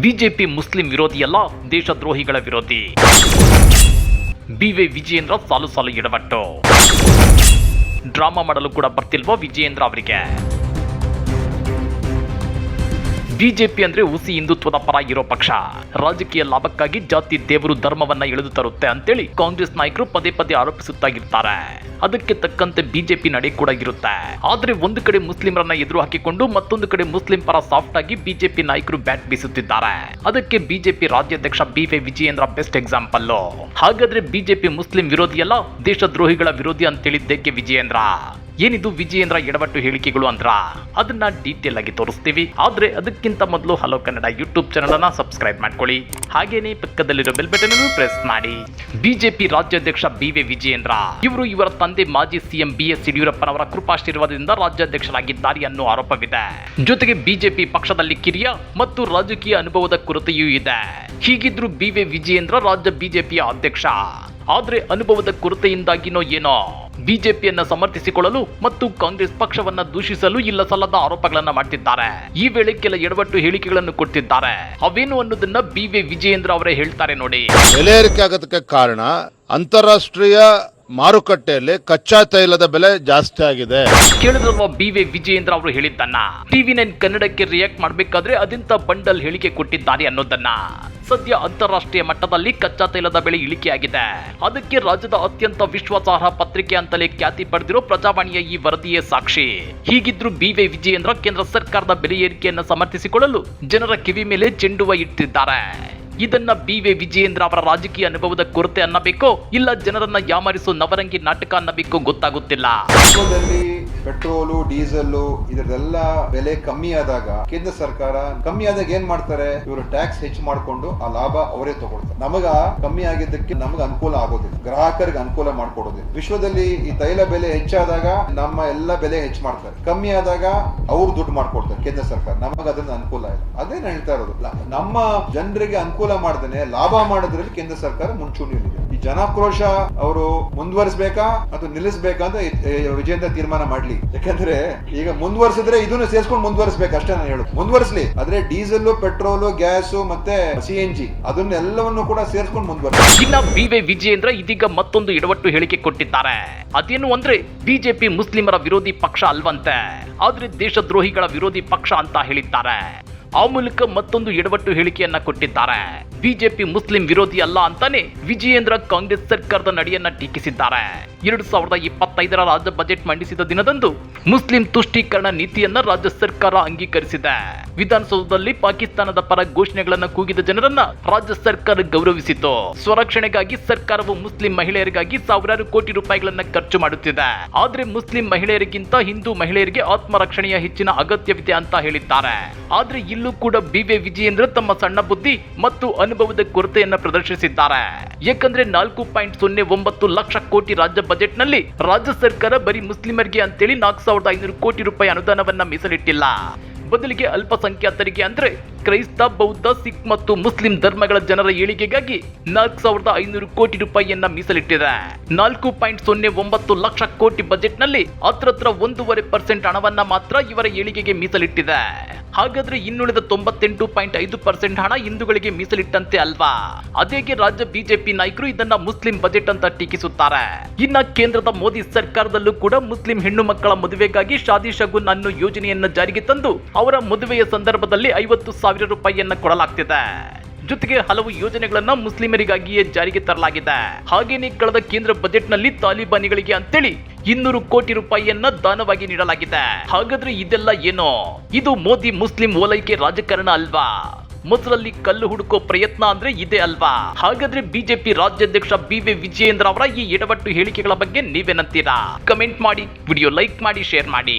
BJP Muslim ವಿರೋಧಿಯಲ್ಲ ದೇಶದ್ರೋಹಿಗಳ ವಿರೋಧಿ. ಬಿವೈ ವಿಜಯೇಂದ್ರ ಸಾಲು ಸಾಲು ಎಡವಟ್ಟು. ಡ್ರಾಮಾ ಮಾಡಲು ಕೂಡ ಬರ್ತಿಲ್ವೋ ವಿಜಯೇಂದ್ರ ಅವರಿಗೆ. ಬಿಜೆಪಿ ಅಂದ್ರೆ ಹುಸಿ ಹಿಂದುತ್ವದ ಪರ ಇರೋ ಪಕ್ಷ. ರಾಜಕೀಯ ಲಾಭಕ್ಕಾಗಿ ಜಾತಿ ದೇವರು ಧರ್ಮವನ್ನ ಎಳೆದು ತರುತ್ತೆ ಅಂತೇಳಿ ಕಾಂಗ್ರೆಸ್ ನಾಯಕರು ಪದೇ ಪದೇ ಆರೋಪಿಸುತ್ತಾಗಿರ್ತಾರೆ. ಅದಕ್ಕೆ ತಕ್ಕಂತೆ ಬಿಜೆಪಿ ನಡೆ ಕೂಡ ಇರುತ್ತೆ. ಆದ್ರೆ ಒಂದು ಕಡೆ ಮುಸ್ಲಿಮರನ್ನ ಎದುರು ಹಾಕಿಕೊಂಡು ಮತ್ತೊಂದು ಕಡೆ ಮುಸ್ಲಿಂ ಪರ ಸಾಫ್ಟ್ ಆಗಿ ಬಿಜೆಪಿ ನಾಯಕರು ಬ್ಯಾಟ್ ಬೀಸುತ್ತಿದ್ದಾರೆ. ಅದಕ್ಕೆ ಬಿಜೆಪಿ ರಾಜ್ಯಾಧ್ಯಕ್ಷ B Y Vijayendra best example ಹಾಗಾದ್ರೆ ಬಿಜೆಪಿ ಮುಸ್ಲಿಂ ವಿರೋಧಿಯಲ್ಲ, ದೇಶದ್ರೋಹಿಗಳ ವಿರೋಧಿ ಅಂತೇಳಿದ್ದಕ್ಕೆ ವಿಜಯೇಂದ್ರ? ಏನಿದು ವಿಜಯೇಂದ್ರ ಎಡವಟ್ಟು ಹೇಳಿಕೆಗಳು ಅಂದ್ರ? ಅದನ್ನ ಡೀಟೇಲ್ ಆಗಿ ತೋರಿಸ್ತೀವಿ. ಆದ್ರೆ ಅದಕ್ಕಿಂತ ಮೊದಲು ಹಲೋ ಕನ್ನಡ ಯೂಟ್ಯೂಬ್ ಚಾನಲ್ ಅನ್ನ ಸಬ್ಸ್ಕ್ರೈಬ್ ಮಾಡ್ಕೊಳ್ಳಿ. ಹಾಗೇನೆ ಪಕ್ಕದಲ್ಲಿರೋ ಬೆಲ್ ಬಟನ್ ಅನ್ನು ಪ್ರೆಸ್ ಮಾಡಿ. ಬಿಜೆಪಿ ರಾಜ್ಯಾಧ್ಯಕ್ಷ ಬಿ ವಿ ವಿಜಯೇಂದ್ರ, ಇವರು ಇವರ ತಂದೆ ಮಾಜಿ ಸಿಎಂ ಬಿ ಎಸ್ ಯಡಿಯೂರಪ್ಪನವರ ಕೃಪಾಶೀರ್ವಾದದಿಂದ ರಾಜ್ಯಾಧ್ಯಕ್ಷರಾಗಿದ್ದಾರೆ ಅನ್ನೋ ಆರೋಪವಿದೆ. ಜೊತೆಗೆ ಬಿಜೆಪಿ ಪಕ್ಷದಲ್ಲಿ ಕಿರಿಯ ಮತ್ತು ರಾಜಕೀಯ ಅನುಭವದ ಕೊರತೆಯೂ ಇದೆ. ಹೀಗಿದ್ರು ಬಿ ವಿಜಯೇಂದ್ರ ರಾಜ್ಯ ಬಿಜೆಪಿಯ ಅಧ್ಯಕ್ಷ. ಆದ್ರೆ ಅನುಭವದ ಕೊರತೆಯಿಂದಾಗಿನೋ ಏನೋ? ಬಿಜೆಪಿಯನ್ನ ಸಮರ್ಥಿಸಿಕೊಳ್ಳಲು ಮತ್ತು ಕಾಂಗ್ರೆಸ್ ಪಕ್ಷವನ್ನ ದೂಷಿಸಲು ಇಲ್ಲ ಸಲ್ಲದ ಆರೋಪಗಳನ್ನ ಮಾಡ್ತಿದ್ದಾರೆ. ಈ ವೇಳೆ ಕೆಲ ಎಡವಟ್ಟು ಹೇಳಿಕೆಗಳನ್ನು ಕೊಡ್ತಿದ್ದಾರೆ. ಅವೇನು ಅನ್ನೋದನ್ನ ಬಿ ವಿ ವಿಜಯೇಂದ್ರ ಅವರೇ ಹೇಳ್ತಾರೆ ನೋಡಿ. ಬೆಲೆ ಕಾರಣ ಅಂತಾರಾಷ್ಟ್ರೀಯ ಮಾರುಕಟ್ಟೆಯಲ್ಲಿ ಕಚ್ಚಾ ತೈಲದ ಬೆಲೆ ಜಾಸ್ತಿ ಆಗಿದೆ. ಕೇಳಿದ್ರಲ್ವಾ ಬಿ ವಿ ವಿಜಯೇಂದ್ರ ಅವರು ಹೇಳಿದ್ದನ್ನ? ಟಿವಿ ನೈನ್ ಕನ್ನಡಕ್ಕೆ ರಿಯಾಕ್ಟ್ ಮಾಡ್ಬೇಕಾದ್ರೆ ಅದಿಂತ ಬಂಡಲ್ ಹೇಳಿಕೆ ಕೊಟ್ಟಿದ್ದಾರೆ ಅನ್ನೋದನ್ನ. ಸದ್ಯ ಅಂತಾರಾಷ್ಟ್ರೀಯ ಮಟ್ಟದಲ್ಲಿ ಕಚ್ಚಾ ತೈಲದ ಬೆಲೆ ಇಳಿಕೆಯಾಗಿದೆ. ಅದಕ್ಕೆ ರಾಜ್ಯದ ಅತ್ಯಂತ ವಿಶ್ವಾಸಾರ್ಹ ಪತ್ರಿಕೆ ಅಂತಲೇ ಖ್ಯಾತಿ ಪಡೆದಿರೋ ಪ್ರಜಾವಾಣಿಯ ಈ ವರದಿಯೇ ಸಾಕ್ಷಿ. ಹೀಗಿದ್ರು ಬಿ ವಿ ವಿಜಯೇಂದ್ರ ಕೇಂದ್ರ ಸರ್ಕಾರದ ಬೆಲೆ ಏರಿಕೆಯನ್ನು ಸಮರ್ಥಿಸಿಕೊಳ್ಳಲು ಜನರ ಕಿವಿ ಮೇಲೆ ಚೆಂಡುವ ಇಟ್ಟಿದ್ದಾರೆ. ಇದನ್ನ ಬಿ ವಿ ವಿಜಯೇಂದ್ರ ಅವರ ರಾಜಕೀಯ ಅನುಭವದ ಕೊರತೆ ಅನ್ನಬೇಕೋ? ಇಲ್ಲ ಜನರನ್ನ ಯಾಮರಿಸೋ ನವರಂಗಿ ನಾಟಕ ಅನ್ನಬೇಕೋ ಗೊತ್ತಾಗುತ್ತಿಲ್ಲ. ಪೆಟ್ರೋಲು ಡೀಸೆಲ್ ಇದರದೆಲ್ಲ ಬೆಲೆ ಕಮ್ಮಿ ಆದಾಗ ಕೇಂದ್ರ ಸರ್ಕಾರ ಕಮ್ಮಿ ಆದಾಗ ಏನ್ ಮಾಡ್ತಾರೆ? ಇವರು ಟ್ಯಾಕ್ಸ್ ಹೆಚ್ಚು ಮಾಡ್ಕೊಂಡು ಆ ಲಾಭ ಅವರೇ ತಗೊಳ್ತಾರೆ. ನಮಗ ಕಮ್ಮಿ ಆಗಿದ್ದಕ್ಕೆ ನಮಗೆ ಅನುಕೂಲ ಆಗೋದಿಲ್ಲ. ಗ್ರಾಹಕರಿಗೆ ಅನುಕೂಲ ಮಾಡ್ಕೊಡೋದಿಲ್ಲ. ವಿಶ್ವದಲ್ಲಿ ಈ ತೈಲ ಬೆಲೆ ಹೆಚ್ಚಾದಾಗ ನಮ್ಮ ಎಲ್ಲ ಬೆಲೆ ಹೆಚ್ಚು ಮಾಡ್ತಾರೆ. ಕಮ್ಮಿ ಆದಾಗ ಅವ್ರು ದುಡ್ಡು ಮಾಡ್ಕೊಡ್ತಾರೆ ಕೇಂದ್ರ ಸರ್ಕಾರ. ನಮಗ ಅದನ್ನ ಅನುಕೂಲ ಇಲ್ಲ. ಅದೇ ಹೇಳ್ತಾ ಇರೋದು. ನಮ್ಮ ಜನರಿಗೆ ಅನುಕೂಲ ಮಾಡ್ದೇನೆ, ಲಾಭ ಮಾಡೋದ್ರಲ್ಲಿ ಕೇಂದ್ರ ಸರ್ಕಾರ ಮುಂಚೂಣಿಯಲ್ಲಿದೆ. ಈ ಜನಾಕ್ರೋಶ ಅವರು ಮುಂದುವರಿಸಬೇಕಾ ಅಥವಾ ನಿಲ್ಲಿಸಬೇಕಾ ಅಂತ ವಿಜಯಂತ ತೀರ್ಮಾನ ಮಾಡ್ಲಿ ಯಾಕಂದ್ರೆ ಈಗ ಮುಂದುವರ್ಸಿದ್ರೆ ಇದನ್ನು ಸೇರ್ಸ್ಕೊಂಡು ಮುಂದುವರಿಸಬೇಕು, ಅಷ್ಟೇ ನಾನು ಹೇಳುದು. ಮುಂದುವರಿಸಲಿ. ಆದ್ರೆ ಡೀಸೆಲ್ ಪೆಟ್ರೋಲ್, ಗ್ಯಾಸ್ ಮತ್ತೆ ಸಿ ಎನ್ ಜಿ ಅದನ್ನೆಲ್ಲವನ್ನು ಕೂಡ ಸೇರ್ಸ್ಕೊಂಡು ಮುಂದುವರಿಸ ಇನ್ನ ಬಿ ವೈ ವಿಜಯೇಂದ್ರ ಇದೀಗ ಮತ್ತೊಂದು ಇಡವಟ್ಟು ಹೇಳಿಕೆ ಕೊಟ್ಟಿದ್ದಾರೆ. ಅದೇನು ಅಂದ್ರೆ ಬಿಜೆಪಿ ಮುಸ್ಲಿಮರ ವಿರೋಧಿ ಪಕ್ಷ ಅಲ್ವಂತೆ. ಆದ್ರೆ ದೇಶದ್ರೋಹಿಗಳ ವಿರೋಧಿ ಪಕ್ಷ ಅಂತ ಹೇಳಿದ್ದಾರೆ. ಆ ಮೂಲಕ ಮತ್ತೊಂದು ಎಡವಟ್ಟು ಹೇಳಿಕೆಯನ್ನ ಕೊಟ್ಟಿದ್ದಾರೆ. ಬಿಜೆಪಿ ಮುಸ್ಲಿಂ ವಿರೋಧಿ ಅಲ್ಲ ಅಂತಾನೆ ವಿಜಯೇಂದ್ರ ಕಾಂಗ್ರೆಸ್ ಸರ್ಕಾರದ ನಡೆಯನ್ನ ಟೀಕಿಸಿದ್ದಾರೆ. ಎರಡು ಸಾವಿರದ ಇಪ್ಪತ್ತೈದರ ರಾಜ್ಯ ಬಜೆಟ್ ಮಂಡಿಸಿದ ದಿನದಂದು ಮುಸ್ಲಿಂ ತುಷ್ಟೀಕರಣ ನೀತಿಯನ್ನ ರಾಜ್ಯ ಸರ್ಕಾರ ಅಂಗೀಕರಿಸಿದೆ. ವಿಧಾನಸೌಧದಲ್ಲಿ ಪಾಕಿಸ್ತಾನದ ಪರ ಘೋಷಣೆಗಳನ್ನ ಕೂಗಿದ ಜನರನ್ನ ರಾಜ್ಯ ಸರ್ಕಾರ ಗೌರವಿಸಿತು. ಸ್ವರಕ್ಷಣೆಗಾಗಿ ಸರ್ಕಾರವು ಮುಸ್ಲಿಂ ಮಹಿಳೆಯರಿಗಾಗಿ ಸಾವಿರಾರು ಕೋಟಿ ರೂಪಾಯಿಗಳನ್ನ ಖರ್ಚು ಮಾಡುತ್ತಿದೆ. ಆದ್ರೆ ಮುಸ್ಲಿಂ ಮಹಿಳೆಯರಿಗಿಂತ ಹಿಂದೂ ಮಹಿಳೆಯರಿಗೆ ಆತ್ಮರಕ್ಷಣೆಯ ಹೆಚ್ಚಿನ ಅಗತ್ಯವಿದೆ ಅಂತ ಹೇಳಿದ್ದಾರೆ. ಆದ್ರೆ ಇಲ್ಲೂ ಕೂಡ ಬಿ ವಿಜಯೇಂದ್ರ ತಮ್ಮ ಸಣ್ಣ ಬುದ್ಧಿ ಮತ್ತು ಅನುಭವದ ಕೊರತೆಯನ್ನ ಪ್ರದರ್ಶಿಸಿದ್ದಾರೆ. ಯಾಕಂದ್ರೆ ನಾಲ್ಕು ಪಾಯಿಂಟ್ ಸೊನ್ನೆ ಒಂಬತ್ತು ಲಕ್ಷ ಕೋಟಿ ರಾಜ್ಯ ಬಜೆಟ್ನಲ್ಲಿ ರಾಜ್ಯ ಸರ್ಕಾರ ಬರೀ ಮುಸ್ಲಿಮರಿಗೆ ಅಂತೇಳಿ ನಾಲ್ಕು ಸಾವಿರದ ಐನೂರು ಕೋಟಿ ರೂಪಾಯಿ ಅನುದಾನವನ್ನ ಮೀಸಲಿಟ್ಟಿಲ್ಲ. ಬದಲಿಗೆ ಅಲ್ಪಸಂಖ್ಯಾತರಿಗೆ ಅಂದ್ರೆ ಕ್ರೈಸ್ತ, ಬೌದ್ಧ, ಸಿಖ್ ಮತ್ತು ಮುಸ್ಲಿಂ ಧರ್ಮಗಳ ಜನರ ಏಳಿಗೆಗಾಗಿ ನಾಲ್ಕು ಸಾವಿರದ ಐನೂರು ಕೋಟಿ ರೂಪಾಯಿಯನ್ನ ಮೀಸಲಿಟ್ಟಿದೆ. ನಾಲ್ಕು ಪಾಯಿಂಟ್ ಸೊನ್ನೆ ಒಂಬತ್ತು ಲಕ್ಷ ಕೋಟಿ ಬಜೆಟ್ನಲ್ಲಿ ಹತ್ರತ್ರ ಒಂದೂವರೆ ಪರ್ಸೆಂಟ್ ಹಣವನ್ನ ಮಾತ್ರ ಇವರ ಏಳಿಗೆಗೆ ಮೀಸಲಿಟ್ಟಿದೆ. ಹಾಗಾದ್ರೆ ಇನ್ನುಳಿದ ತೊಂಬತ್ತೆಂಟು ಪಾಯಿಂಟ್ ಐದು ಪರ್ಸೆಂಟ್ ಹಣ ಹಿಂದೂಗಳಿಗೆ ಮೀಸಲಿಟ್ಟಂತೆ ಅಲ್ವಾ? ಅದೇಗೆ ರಾಜ್ಯ ಬಿಜೆಪಿ ನಾಯಕರು ಇದನ್ನ ಮುಸ್ಲಿಂ ಬಜೆಟ್ ಅಂತ ಟೀಕಿಸುತ್ತಾರೆ. ಇನ್ನ ಕೇಂದ್ರದ ಮೋದಿ ಸರ್ಕಾರದಲ್ಲೂ ಕೂಡ ಮುಸ್ಲಿಂ ಹೆಣ್ಣು ಮಕ್ಕಳ ಮದುವೆಗಾಗಿ ಶಾದಿ ಶಗುನ್ ಅನ್ನೋ ಯೋಜನೆಯನ್ನ ಜಾರಿಗೆ ತಂದು ಅವರ ಮದುವೆಯ ಸಂದರ್ಭದಲ್ಲಿ ಐವತ್ತು ಸಾವಿರ ರೂಪಾಯಿಯನ್ನ ಕೊಡಲಾಗ್ತಿದೆ. ಜೊತೆಗೆ ಹಲವು ಯೋಜನೆಗಳನ್ನ ಮುಸ್ಲಿಮರಿಗಾಗಿಯೇ ಜಾರಿಗೆ ತರಲಾಗಿದೆ. ಹಾಗೇನೆ ಕಳೆದ ಕೇಂದ್ರ ಬಜೆಟ್ನಲ್ಲಿ ತಾಲಿಬಾನಿಗಳಿಗೆ ಅಂತೇಳಿ ಇನ್ನೂರು ಕೋಟಿ ರೂಪಾಯಿಯನ್ನ ದಾನವಾಗಿ ನೀಡಲಾಗಿದೆ. ಹಾಗಾದ್ರೆ ಇದೆಲ್ಲ ಏನೋ? ಇದು ಮೋದಿ ಮುಸ್ಲಿಂ ಓಲೈಕೆ ರಾಜಕಾರಣ ಅಲ್ವಾ? ಮೊದಲಲ್ಲಿ ಕಲ್ಲು ಹುಡುಕೋ ಪ್ರಯತ್ನ ಅಂದ್ರೆ ಇದೆ ಅಲ್ವಾ? ಹಾಗಾದ್ರೆ ಬಿಜೆಪಿ ರಾಜ್ಯಾಧ್ಯಕ್ಷ ಬಿ ವಿ ವಿಜಯೇಂದ್ರ ಅವರ ಈ ಎಡವಟ್ಟು ಹೇಳಿಕೆಗಳ ಬಗ್ಗೆ ನೀವೇನಂತೀರಾ? ಕಮೆಂಟ್ ಮಾಡಿ, ವಿಡಿಯೋ ಲೈಕ್ ಮಾಡಿ, ಶೇರ್ ಮಾಡಿ.